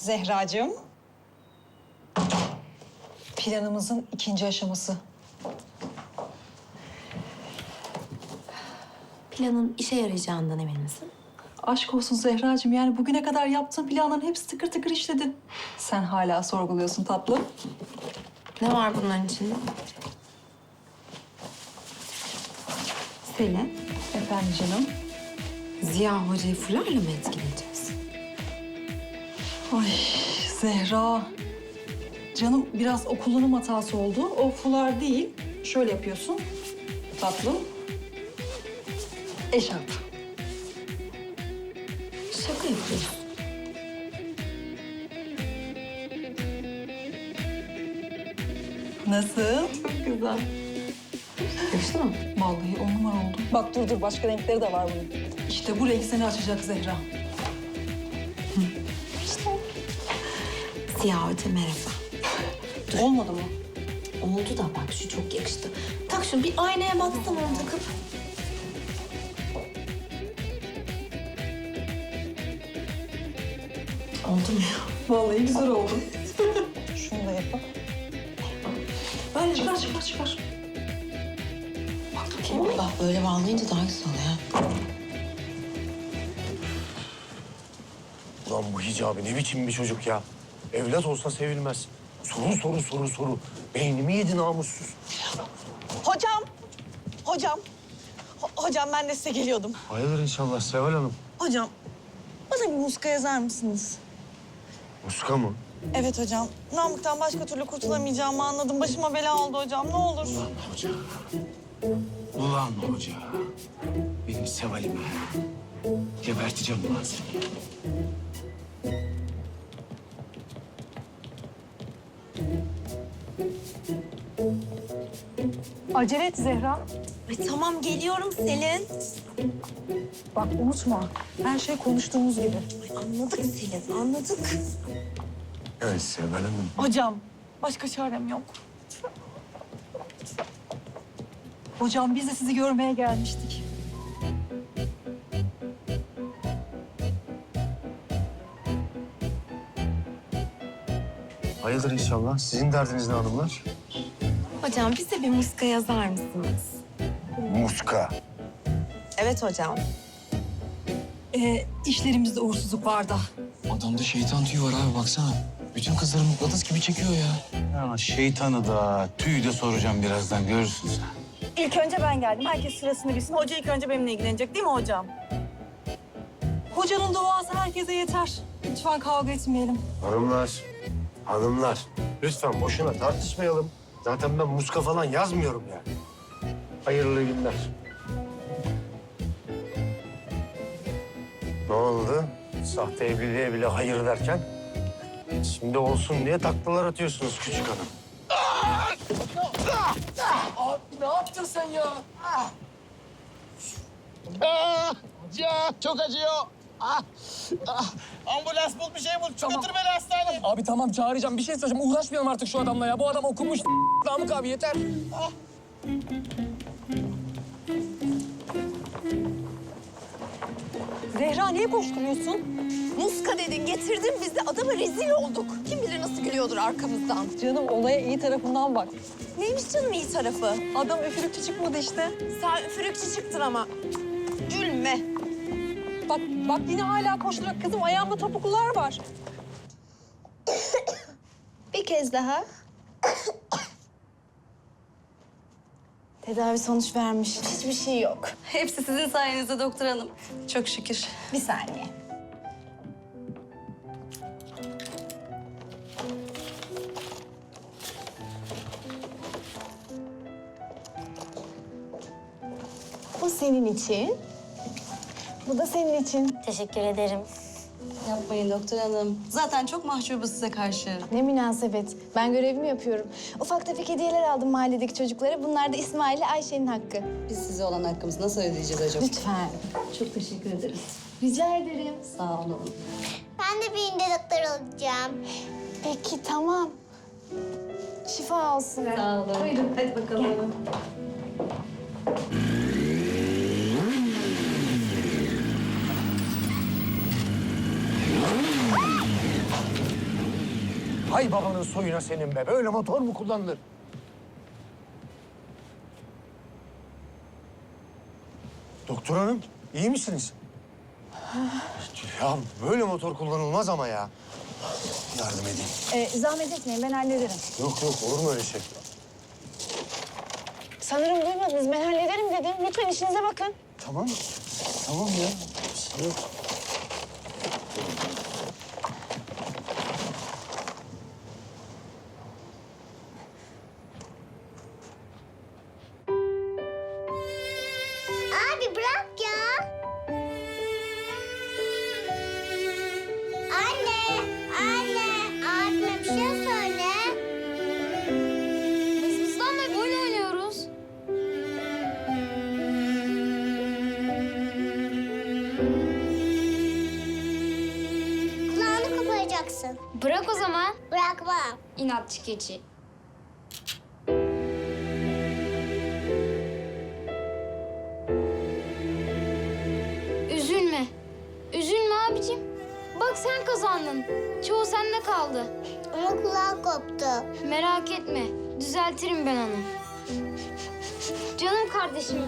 Zehracığım. Planımızın ikinci aşaması. Planın işe yarayacağından emin misin? Aşk olsun Zehracığım. Yani bugüne kadar yaptığın planların hepsi tıkır tıkır işledin. Sen hala sorguluyorsun tatlım. Ne var bunların içinde? Selin, Efendim canım. Ziya Hoca'yı fularla mı etkileyeceğiz? Ay Zehra. Canım biraz o kullanım hatası oldu. O fular değil. Şöyle yapıyorsun. Tatlım. Eşarp. Şaka yapıyorsun. Nasıl? Güzel. Yakıştı mı? Vallahi on numara oldu. Bak dur dur başka renkleri de var bunun. İşte bu renk seni açacak Zehra. Ziya Hoca merhaba. Olmadı mı? Oldu da bak şu çok yakıştı. Tak şunu bir aynaya baksana onu takıp. Oldu mu? Vallahi güzel oldu. Şunu da yapalım. Böyle çıkar çıkar çıkar. Bak bakayım. Bak böyle bağlayınca daha güzel oluyor. ha. Ulan bu hicabi ne biçim bir çocuk ya. Evlat olsa sevilmez. Soru soru soru soru. Beynimi yedi namussuz. Hocam, hocam. Ho- hocam ben de size geliyordum. Hayırdır inşallah Seval Hanım. Hocam, bana bir muska yazar mısınız? Muska mı? Evet hocam. Namık'tan başka türlü kurtulamayacağımı anladım. Başıma bela oldu hocam. Ne olur. Hoca. Ulan hoca. Benim Seval'ime. Geberteceğim lan seni. Acele et Zehra. Ay tamam geliyorum Selin. Bak unutma. Her şey konuştuğumuz gibi. Ay, anladık Selin anladık. Evet Seval Hanım. Hocam, başka çarem yok. Hocam biz de sizi görmeye gelmiştik. Hayırdır inşallah. Sizin derdiniz ne hanımlar? Hocam bize bir muska yazar mısınız? Muska. Evet hocam. Ee, işlerimizde uğursuzluk var da. Adamda şeytan tüyü var abi baksana. Bütün kızları mıknatıs gibi çekiyor ya. Ya şeytanı da tüyü de soracağım birazdan görürsün sen. İlk önce ben geldim. Herkes sırasını bilsin. Hoca ilk önce benimle ilgilenecek değil mi hocam? Hocanın duası herkese yeter. Lütfen kavga etmeyelim. Hanımlar, hanımlar. Lütfen boşuna tartışmayalım. Zaten ben muska falan yazmıyorum yani. Hayırlı günler. Ne oldu? Sahte evliliğe bile hayır derken... ...şimdi olsun diye taklalar atıyorsunuz küçük hanım. Ya çok acıyor. Ah, ah. Ambulans bul bir şey bul. Götür beni hastaneye. Abi tamam çağıracağım. Bir şey söyleyeceğim. Uğraşmayalım artık şu adamla ya. Bu adam okumuş. Namık abi yeter. Zehra niye koşturuyorsun? Muska dedin getirdin biz de adama rezil olduk. Kim bilir nasıl gülüyordur arkamızdan. Canım olaya iyi tarafından bak. Neymiş canım iyi tarafı? Adam üfürükçü çıkmadı işte. Sen üfürükçü çıktın ama. Gülme. Bak yine hala koşturuyor. Kızım ayağımda topuklular var. Bir kez daha. Tedavi sonuç vermiş. Hiçbir şey yok. Hepsi sizin sayenizde doktor hanım. Çok şükür. Bir saniye. Bu senin için. Bu da senin için. Teşekkür ederim. Yapmayın doktor hanım. Zaten çok mahcubuz size karşı. Ne münasebet. Ben görevimi yapıyorum. Ufak tefek hediyeler aldım mahalledeki çocuklara. Bunlar da İsmail ile Ayşe'nin hakkı. Biz size olan hakkımızı nasıl ödeyeceğiz acaba? Lütfen. Çok teşekkür ederiz. Rica ederim. Sağ olun. Ben de birinde doktor olacağım. Peki tamam. Şifa olsun. Sağ olun. Buyurun hadi bakalım. Hay babanın soyuna senin be. Böyle motor mu kullanılır? Doktor hanım, iyi misiniz? Ya böyle motor kullanılmaz ama ya. Yardım edeyim. Ee, zahmet etmeyin ben hallederim. Yok yok, olur mu öyle şey? Sanırım duymadınız ben hallederim dedim. Lütfen işinize bakın. Tamam, tamam ya. Bir şey yok. Koparacaksın. Bırak o zaman. Bırakmam. İnatçı keçi. Üzülme. Üzülme abicim. Bak sen kazandın. Çoğu sende kaldı. Ama kulağı koptu. Merak etme. Düzeltirim ben onu. Canım kardeşim.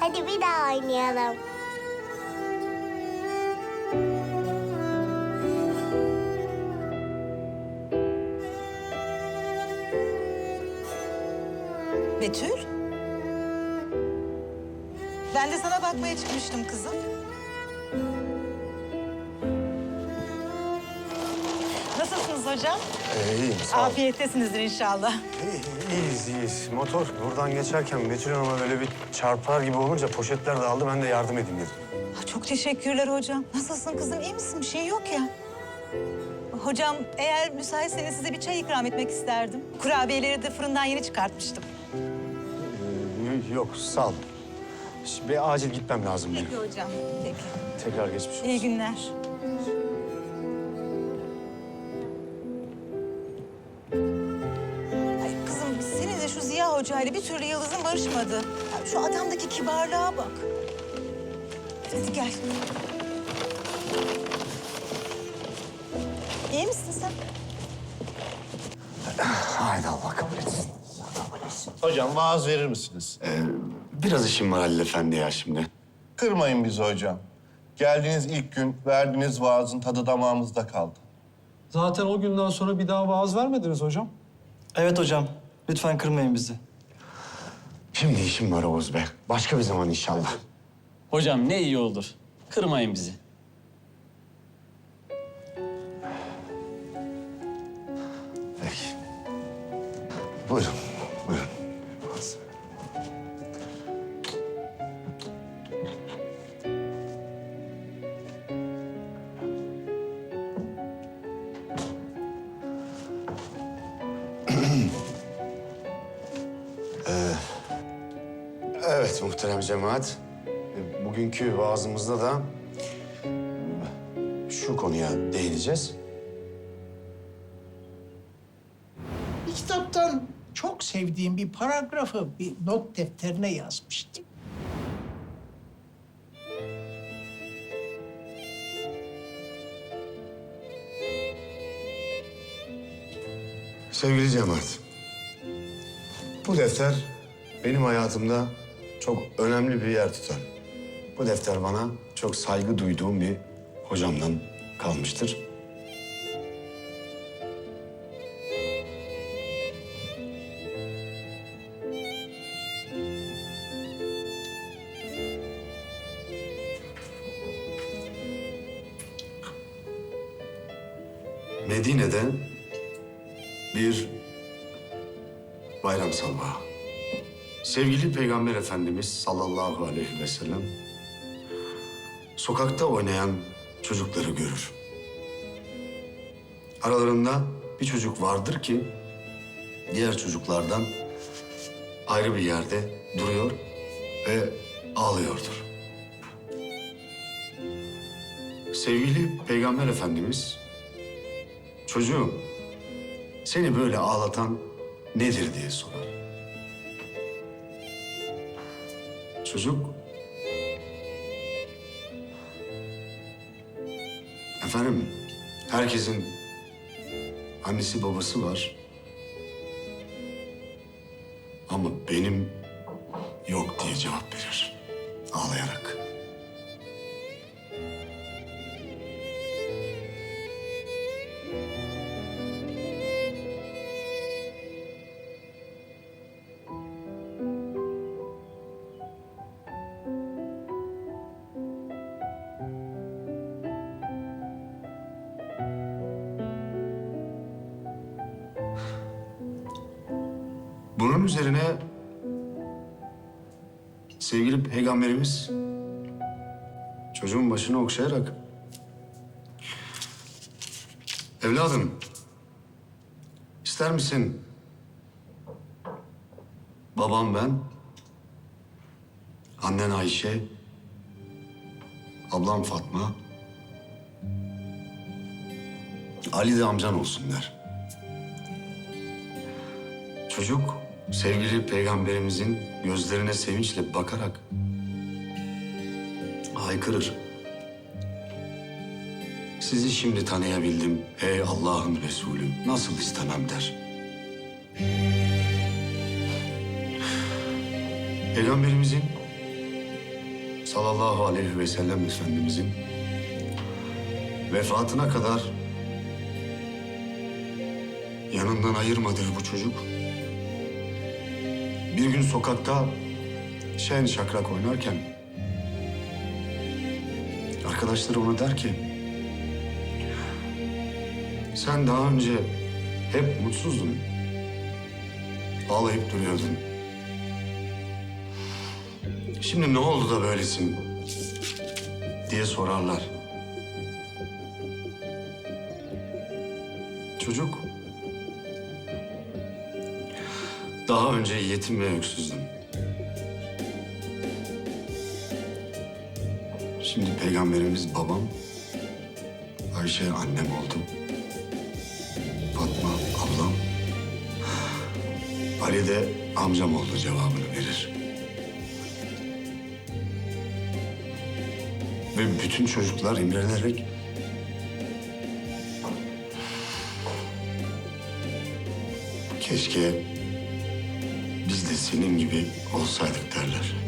Hadi bir daha oynayalım. Betül. Ben de sana bakmaya çıkmıştım kızım. Nasılsınız hocam? Ee, iyiyim, sağ ol. Afiyettesinizdir inşallah. İyi, iyiyiz, iyiyiz. Motor buradan geçerken Betül Hanım'a böyle bir çarpar gibi olunca poşetler dağıldı. Ben de yardım edeyim dedim. Ah, Çok teşekkürler hocam. Nasılsın kızım? İyi misin? Bir şey yok ya. Hocam eğer müsaitseniz size bir çay ikram etmek isterdim. Kurabiyeleri de fırından yeni çıkartmıştım. Yok, sağ ol. Şimdi bir acil gitmem lazım benim. Peki hocam. Peki. Tekrar geçmiş olsun. İyi günler. Ay kızım senin de şu Ziya Hoca ile bir türlü yıldızın barışmadı. Ya şu adamdaki kibarlığa bak. Hadi gel. İyi misin sen? Haydi Allah kabul etsin. Hocam vaaz verir misiniz? Biraz işim var Halil Efendi ya şimdi. Kırmayın bizi hocam. Geldiğiniz ilk gün verdiğiniz vaazın tadı damağımızda kaldı. Zaten o günden sonra bir daha vaaz vermediniz hocam. Evet hocam. Lütfen kırmayın bizi. Şimdi işim var Oğuz Bey. Başka bir zaman inşallah. Hocam ne iyi olur. Kırmayın bizi. Peki. Buyurun. Evet muhterem cemaat. Ee, Bugünkü vaazımızda da şu konuya değineceğiz. Bir kitaptan çok sevdiğim bir paragrafı bir not defterine yazmıştım. Sevgili cemaat, bu defter benim hayatımda çok önemli bir yer tutar. Bu defter bana çok saygı duyduğum bir hocamdan kalmıştır. Medine'de bir bayram sabahı. Sevgili Peygamber Efendimiz sallallahu aleyhi ve sellem sokakta oynayan çocukları görür. Aralarında bir çocuk vardır ki diğer çocuklardan ayrı bir yerde duruyor ve ağlıyordur. Sevgili Peygamber Efendimiz çocuğum seni böyle ağlatan nedir diye sorar. Çocuk Efendim, herkesin annesi babası var. Ama benim yok diye cevap verir. Ağlayarak. Bunun üzerine sevgili peygamberimiz çocuğun başını okşayarak evladım ister misin babam ben annen Ayşe ablam Fatma Ali de amcan olsun der. Çocuk sevgili peygamberimizin gözlerine sevinçle bakarak haykırır. Sizi şimdi tanıyabildim ey Allah'ın Resulü. Nasıl istemem der. Peygamberimizin sallallahu aleyhi ve sellem Efendimizin vefatına kadar yanından ayırmadığı bu çocuk bir gün sokakta şen şakrak oynarken arkadaşları ona der ki sen daha önce hep mutsuzdun. Ağlayıp duruyordun. Şimdi ne oldu da böylesin diye sorarlar. Çocuk daha önce yetim ve öksüzdüm. Şimdi peygamberimiz babam, Ayşe annem oldu. Fatma ablam, Ali de amcam oldu cevabını verir. Ve bütün çocuklar imrenerek keşke senin gibi olsaydık derler.